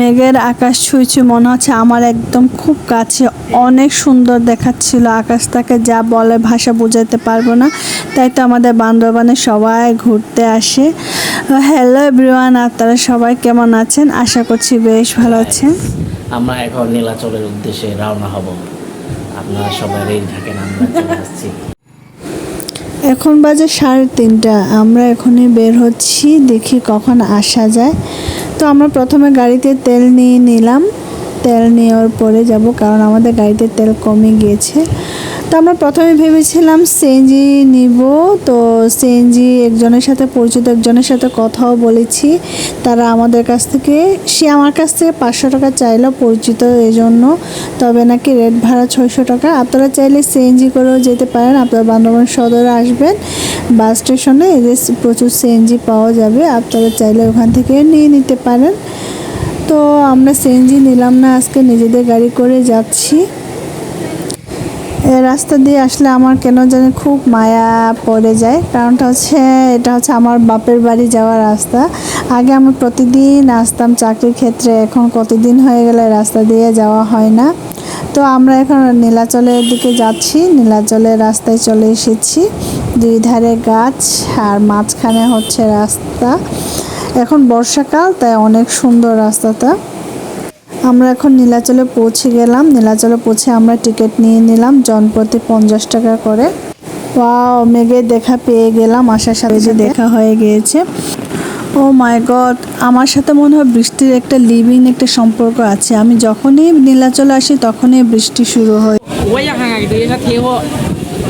মেঘের আকাশ ছুঁইছে মনে হচ্ছে আমার একদম খুব কাছে। অনেক সুন্দর দেখাচ্ছিল আকাশটাকে যা বলে ভাষা বোঝাতে পারব না। তাই তো আমাদের বান্ধবানে সবাই ঘুরতে আসে। হ্যালো এভরিওয়ান আপনারা সবাই কেমন আছেন? আশা করছি বেশ ভালো আছেন। আমরা এখন নীলাচলের উদ্দেশ্যে রওনা হব। আপনারা সবাই রেডি থাকেন আমরা চলে আসছি। এখন বাজে সাড়ে তিনটা। আমরা এখনই বের হচ্ছি দেখি কখন আসা যায়। তো আমরা প্রথমে গাড়িতে তেল নিয়ে নিলাম। তেল নেওয়ার পরে যাব কারণ আমাদের গাড়িতে তেল কমে গিয়েছে। তো আমরা প্রথমে ভেবেছিলাম সিএনজি নিব। তো সিএনজি একজনের সাথে পরিচিত, একজনের সাথে কথাও বলেছি। তারা আমাদের কাছ থেকে, সে আমার কাছ থেকে পাঁচশো টাকা চাইলো পরিচিত এই জন্য তবে নাকি রেট ভাড়া ছয়শো টাকা। আপনারা চাইলে সিএনজি করেও যেতে পারেন। আপনারা বান্দরবান সদরে আসবেন। বাস স্টেশনে যে প্রচুর সিএনজি পাওয়া যাবে, আপনারা চাইলে ওখান থেকে নিয়ে নিতে পারেন। তো আমরা সিএনজি নিলাম না, আজকে নিজেদের গাড়ি করে যাচ্ছি। রাস্তা দিয়ে আসলে আমার কেন জানি খুব মায়া পড়ে যায়, কারণটা হচ্ছে এটা হচ্ছে আমার বাপের বাড়ি যাওয়ার রাস্তা। আগে আমি প্রতিদিন আসতাম চাকরির ক্ষেত্রে, এখন কতদিন হয়ে গেলে রাস্তা দিয়ে যাওয়া হয় না। তো আমরা এখন নীলাচলের দিকে যাচ্ছি, নীলাচলের রাস্তায় চলে এসেছি। দুই ধারে গাছ, আর মাঝখানে হচ্ছে রাস্তা। এখন বর্ষাকাল, তাই অনেক সুন্দর রাস্তাটা। আমরা এখন নীলাচলে পৌঁছে গেলাম। নীলাচলে পৌঁছে আমরা টিকিট নিয়ে নিলাম, জনপ্রতি পঞ্চাশ টাকা করে। ওয়াও, মেঘে দেখা পেয়ে গেলাম, আসার সাথে যে দেখা হয়ে গিয়েছে। ও মাই গড, আমার সাথে মনে হয় বৃষ্টির একটা লিভিং একটা সম্পর্ক আছে। আমি যখনই নীলাচলে আসি, তখনই বৃষ্টি শুরু হয়।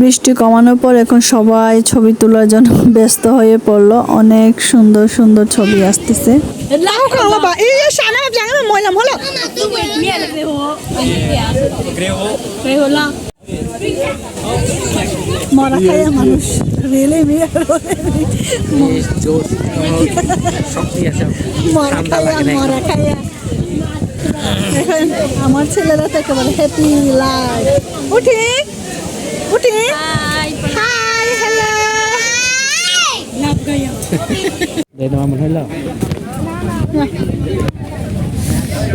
বৃষ্টি কমানোর পর এখন সবাই ছবি তোলার জন্য ব্যস্ত হয়ে পড়ল। অনেক সুন্দর সুন্দর ছবি আসতেছে. মরা খাইয়া মানুষ। রেলে মরা মরা। খাইয়া এখন আমার ছেলেরা তো একেবারে হ্যাপি লাইফ উঠি উঠি। হাই হ্যালো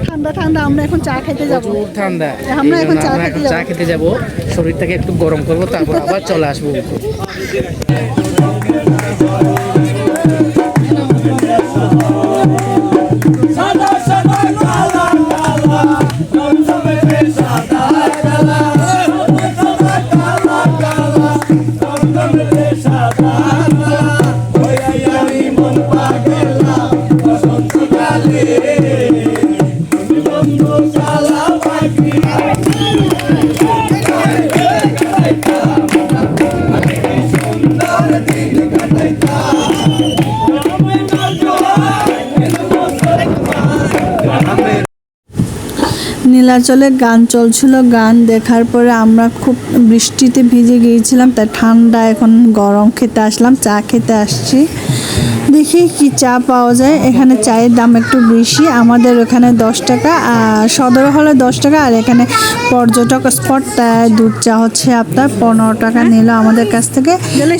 ঠান্ডা ঠান্ডা আমরা এখন চা খেতে যাব। ঠান্ডা। আমরা এখন চা খেতে যাব। চা খেতে যাব। শরীরটাকে একটু গরম করব তারপর আবার চলে আসব। নীলাচলে গান চলছিল, গান দেখার পরে আমরা খুব বৃষ্টিতে ভিজে গিয়েছিলাম, তাই ঠান্ডা এখন গরম খেতে আসলাম, চা খেতে আসছি। দেখি কি চা পাওয়া যায়, এখানে চায়ের দাম একটু বেশি, আমাদের ওখানে দশ টাকা আর সদর হলে দশ টাকা, আর এখানে পর্যটক স্পট দুধ চা হচ্ছে আপনার পনেরো টাকা নিল আমাদের কাছ থেকে।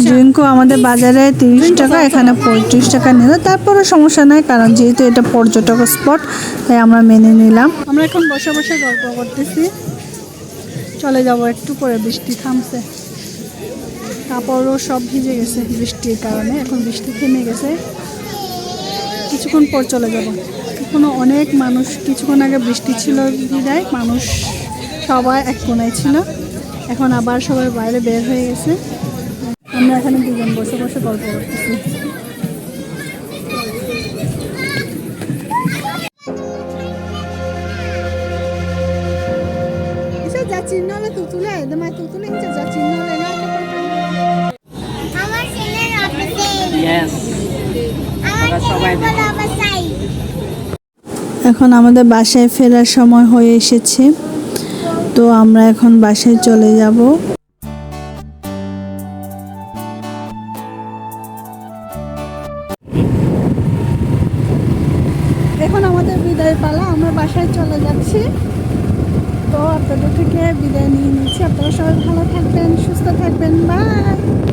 ড্রিঙ্কও আমাদের বাজারে তিরিশ টাকা, এখানে পঁয়ত্রিশ টাকা নিল তারপরে সমস্যা নাই, কারণ যেহেতু এটা পর্যটক স্পট, তাই আমরা মেনে নিলাম। আমরা এখন বসে বসে গল্প করতেছি। চলে যাব একটু পরে, বৃষ্টি থামছে। কাপড়ও সব ভিজে গেছে বৃষ্টির কারণে, এখন বৃষ্টি থেমে গেছে। কিছুক্ষণ পর চলে যাব। এখনও অনেক মানুষ, কিছুক্ষণ আগে বৃষ্টি ছিল বিদায়, মানুষ সবাই এক কোনায় ছিল। এখন আবার সবাই বাইরে বের হয়ে গেছে। আমরা এখানে দুজন বসে বসে গল্প করতেছি। Dama tutule isa jacin no le na. আমার ছেলের অফিসে। ইয়েস আমার সবাই ছেলের বলে এখন আমাদের বাসায় ফেরার সময় হয়ে এসেছে। তো আমরা এখন বাসায় চলে যাব। এখন আমাদের বিদায় পালা আমরা বাসায় চলে যাচ্ছি। আপনাদের থেকে বিদায় নিয়ে নিচ্ছি। আপনারা সবাই ভালো থাকবেন সুস্থ থাকবেন। বাই